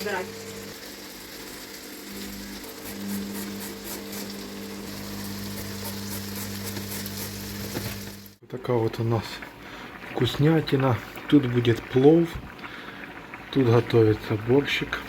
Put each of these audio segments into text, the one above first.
Збирай. Такая вот у нас вкуснятина. Тут будет плов. Тут готовится борщик.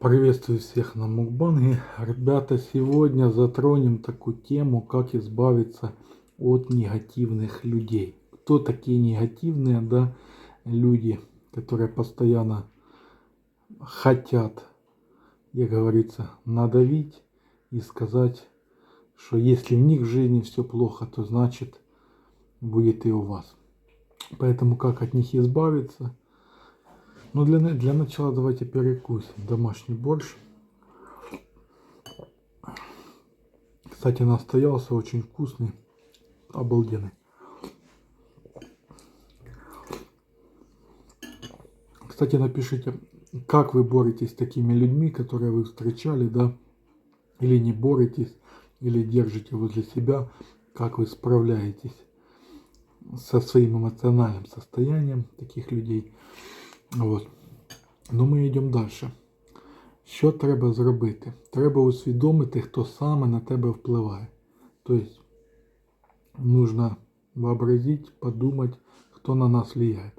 Приветствую всех на Мукбанге. Ребята, сегодня затронем такую тему, как избавиться от негативных людей. Кто такие негативные, да, люди, которые постоянно хотят, как говорится, надавить и сказать, что если в них в жизни все плохо, то значит будет и у вас. Поэтому как от них избавиться? Ну для, для начала давайте перекусим. Домашний борщ. Кстати, настоялся очень вкусный. Обалденный. Кстати, напишите, как вы боретесь с такими людьми, которые вы встречали, да, или не боретесь, или держите возле себя, как вы справляетесь со своим эмоциональным состоянием таких людей. От. Ну ми йдемо далі. Що треба зробити? Треба усвідомити, хто саме на тебе впливає. Тобто, нужно вообразить, подумать, хто на нас влияет.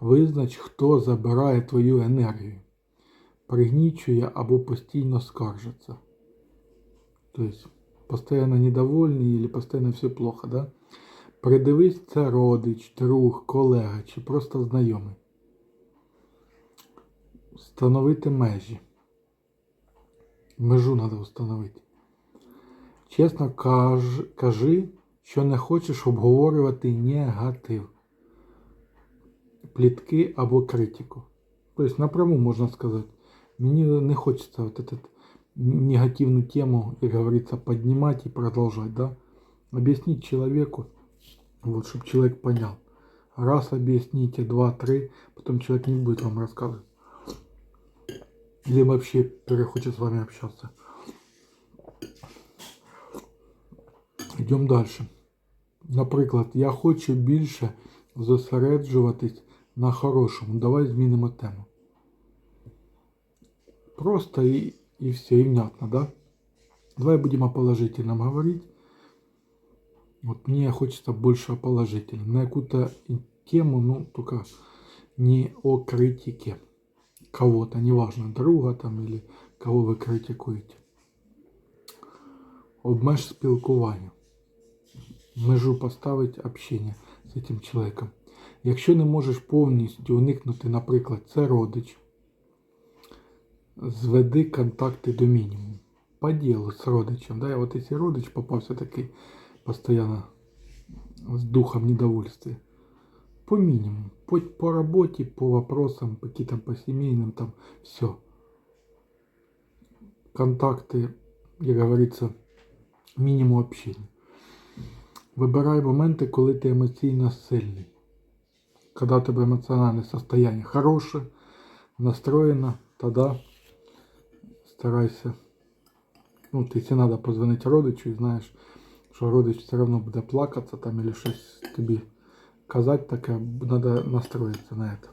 Визнач, хто забирає твою енергію, пригнічує або постійно скаржиться. Тобто, постійно недовольний или постійно все плохо, да? Придивись, це родич, друг, колега чи просто знайомий. Встановити межі. Межу треба встановити. Чесно каж, кажи, що не хочеш обговорювати негатив, плітки або критику. Тобто напряму можна сказати. Мені не хочеться вот этот негативную тему, как говорится, поднимать и продолжать, да? Объяснить человеку, вот, чтобы человек понял. Раз объясните, два, три, потом человек не будет вам рассказывать. Или вообще перехочет с вами общаться. Йдемо далі. Наприклад, я хочу більше зосереджуватись на хорошому. Давай змінимо тему. Просто и, и все, и внятно, да? Давай будем о положительном говорить. Вот мне хочется больше о положительном. На какую-то и тему, ну, только не о критике кого-то, неважно, друга там или кого ви критикуєте. Обмеж спілкування. Межу поставить общення з цим чоловіком. Якщо не можеш повністю уникнути, наприклад, це родич, зведи контакти до мінімуму. По ділу з родичем. Да? От якщо родич попався такий постійно з духом недовольствия, по минимуму. По, по работе, по вопросам, по каким-то по семейным, там все. Контакты, як говориться, мінімум общения. Вибирай моменти, коли ти емоційно сильний. Когда у тебе эмоциональное состояние хорошее, настроено, тогда старайся. Ну, ти якщо треба позвонити родичу і знаєш, що родич все одно буде плакатися там или щось тобі казати таке, треба настроїтися на это.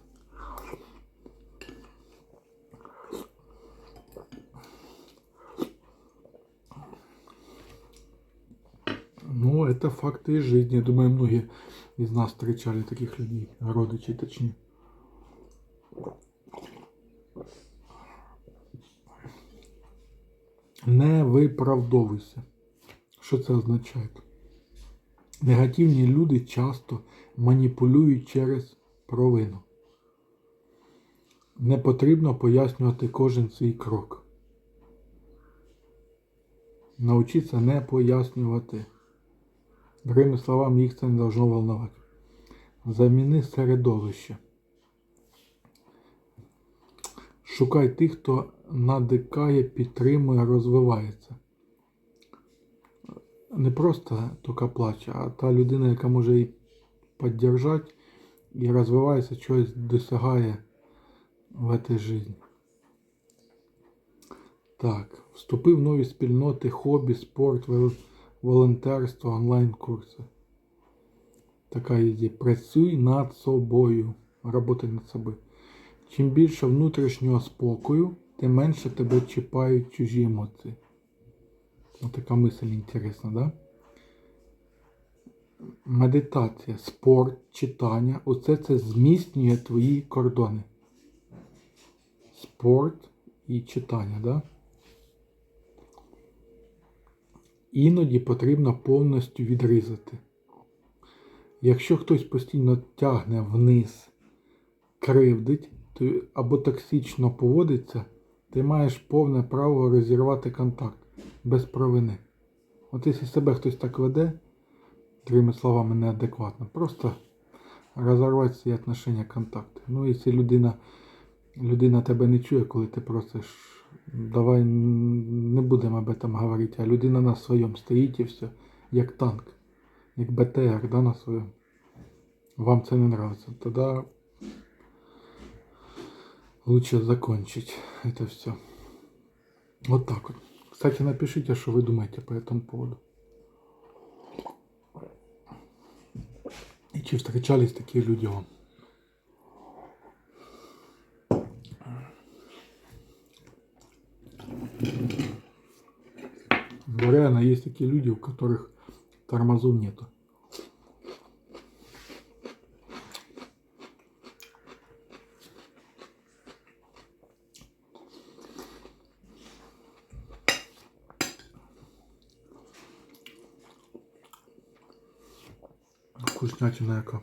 Ну, это факты из жизни. Я думаю, многие из нас встречали таких людей, родичей точнее. Не виправдовуйся. Що це означає? Негативні люди часто маніпулюють через провину. Не потрібно пояснювати кожен свій крок. Научіться не пояснювати. Другими словами, їх це не должно волновати. Заміни середовище. Шукай тих, хто надикає, підтримує, розвивається. Не просто тільки плаче, а та людина, яка може і підтримати, і розвивається, чогось досягає в цій житті. Так, вступи в нові спільноти, хобі, спорт, волонтерство, онлайн-курси. Така є. Працюй над собою. Работай над собою. Чим більше внутрішнього спокою, тим менше тебе чіпають чужі емоції. Ось така мисль інтересна, да? Медитація, спорт, читання усе це зміцнює твої кордони. Спорт і читання, да? Іноді потрібно повністю відрізати. Якщо хтось постійно тягне вниз, кривдить або токсично поводиться, ти маєш повне право розірвати контакт без провини. От якщо себе хтось так веде, другими словами, неадекватно, просто розорвати ці отношення, контакти. Ну, якщо людина, людина тебе не чує, коли ти просиш, давай н- не будемо об этом говорити, а людина на своєму стоїть і все, як танк, як БТР, да, на своєму. Вам це не нравится, тогда лучше закончить это все. Вот так вот. Кстати, напишите, что вы думаете по этому поводу. И чи встречались такие люди вам? Но реально есть такие люди, у которых тормозов нету. Вкуснятина яка.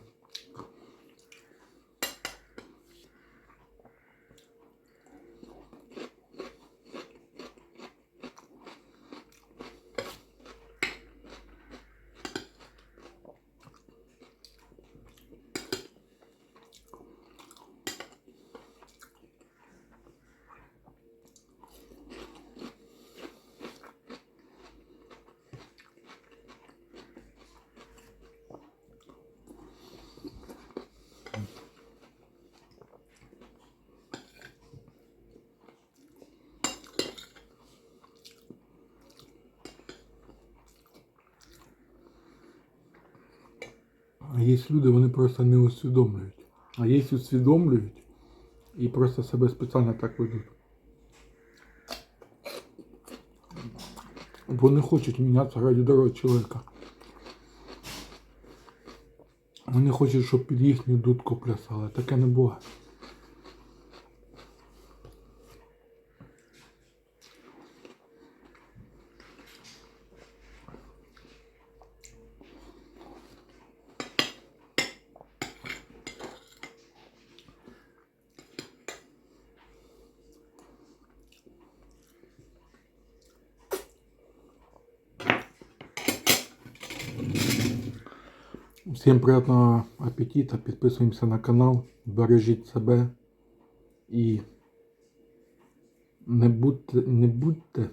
А є люди, вони просто не усвідомлюють. А є усвідомлюють і просто себе спеціально так ведуть. Вони хочуть мінятися ради другого чоловіка. Вони хочуть, щоб під їхню дудку плясали. Таке не буває. Всім приятного апетита, підписуємося на канал, бережіть себе і не будьте, не будьте,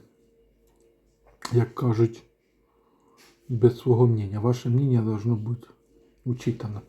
як кажуть, без свого мнення. Ваше мнення должно бути учитано.